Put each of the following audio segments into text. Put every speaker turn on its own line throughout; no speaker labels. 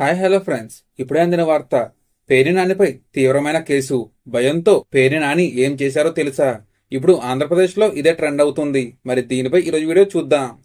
Hi hello friends. ఇప్పుడే అందిన వార్త. పేరినానిపై తీవ్రమైన కేసు. భయంతో పేరినాని ఏం చేశారో తెలుసా? ఇప్పుడు ఆంధ్రప్రదేశ్లో ఇదే ట్రెండ్ అవుతుంది. మరి దీనిపై ఈరోజు వీడియో చూద్దాం.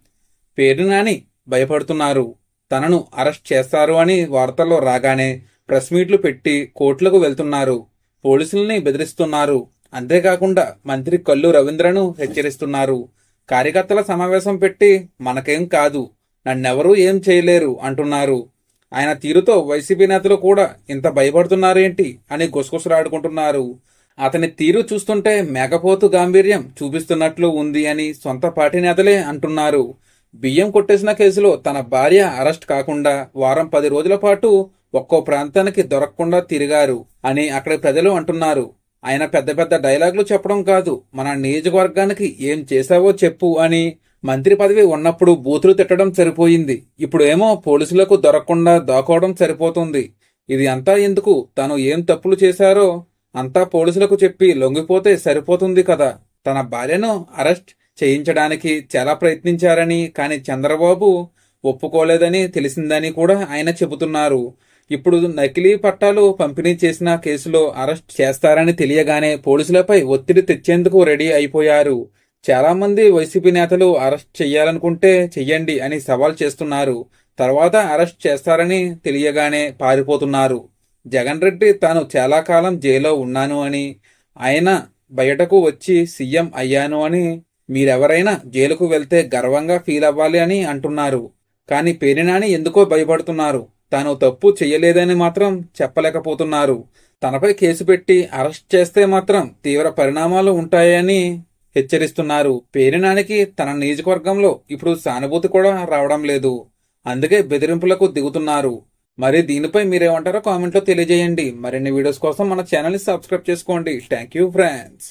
పేరినాని భయపడుతున్నారు. తనను అరెస్ట్ చేస్తారు అని వార్తల్లో రాగానే ప్రెస్ మీట్లు పెట్టి కోర్టులకు వెళ్తున్నారు. పోలీసుల్ని బెదిరిస్తున్నారు. అంతేకాకుండా మంత్రి కల్లు రవీంద్రను హెచ్చరిస్తున్నారు. కార్యకర్తల సమావేశం పెట్టి మనకేం కాదు నన్నెవరూ ఏం చేయలేరు అంటున్నారు. ఆయన తీరుతో వైసీపీ నేతలు కూడా ఇంత భయపడుతున్నారేంటి అని గుసగుసలాడుకుంటున్నారు. అతని తీరు చూస్తుంటే మేకపోతు గాంభీర్యం చూపిస్తున్నట్లు ఉంది అని సొంత పార్టీ నేతలే అంటున్నారు. బియ్యం కొట్టేసిన కేసులో తన భార్య అరెస్ట్ కాకుండా వారం పది రోజుల పాటు ఒక్కో ప్రాంతానికి దొరకకుండా తిరిగారు అని అక్కడి ప్రజలు అంటున్నారు. ఆయన పెద్ద పెద్ద డైలాగులు చెప్పడం కాదు మన నియోజకవర్గానికి ఏం చేశావో చెప్పు అని మంత్రి పదవి ఉన్నప్పుడు బూతులు తిట్టడం సరిపోయింది. ఇప్పుడు ఏమో పోలీసులకు దొరకకుండా దాకోవడం సరిపోతుంది. ఇది అంతా ఎందుకు? తను ఏం తప్పులు చేశారో అంతా పోలీసులకు చెప్పి లొంగిపోతే సరిపోతుంది కదా. తన భార్యను అరెస్ట్ చేయించడానికి చాలా ప్రయత్నించారని కానీ చంద్రబాబు ఒప్పుకోలేదని తెలిసిందని కూడా ఆయన చెబుతున్నారు. ఇప్పుడు నకిలీ పట్టాలు పంపిణీ చేసిన కేసులో అరెస్ట్ చేస్తారని తెలియగానే పోలీసులపై ఒత్తిడి తెచ్చేందుకు రెడీ అయిపోయారు. చాలామంది వైసీపీ నేతలు అరెస్ట్ చెయ్యాలనుకుంటే చెయ్యండి అని సవాల్ చేస్తున్నారు. తర్వాత అరెస్ట్ చేస్తారని తెలియగానే పారిపోతున్నారు. జగన్ రెడ్డి తాను చాలా కాలం జైల్లో ఉన్నాను అని ఆయన బయటకు వచ్చి సీఎం అయ్యాను అని మీరెవరైనా జైలుకు వెళ్తే గర్వంగా ఫీల్ అవ్వాలి అని అంటున్నారు. కానీ పేరినాని ఎందుకో భయపడుతున్నారు. తాను తప్పు చెయ్యలేదని మాత్రం చెప్పలేకపోతున్నారు. తనపై కేసు పెట్టి అరెస్ట్ చేస్తే మాత్రం తీవ్ర పరిణామాలు ఉంటాయని హెచ్చరిస్తున్నారు. పేరినానికి తన నియోజకవర్గంలో ఇప్పుడు సానుభూతి కూడా రావడం లేదు. అందుకే బెదిరింపులకు దిగుతున్నారు. మరి దీనిపై మీరేమంటారో కామెంట్లో తెలియజేయండి. మరిన్ని వీడియోస్ కోసం మన ఛానల్ని సబ్స్క్రైబ్ చేసుకోండి. Thank you friends.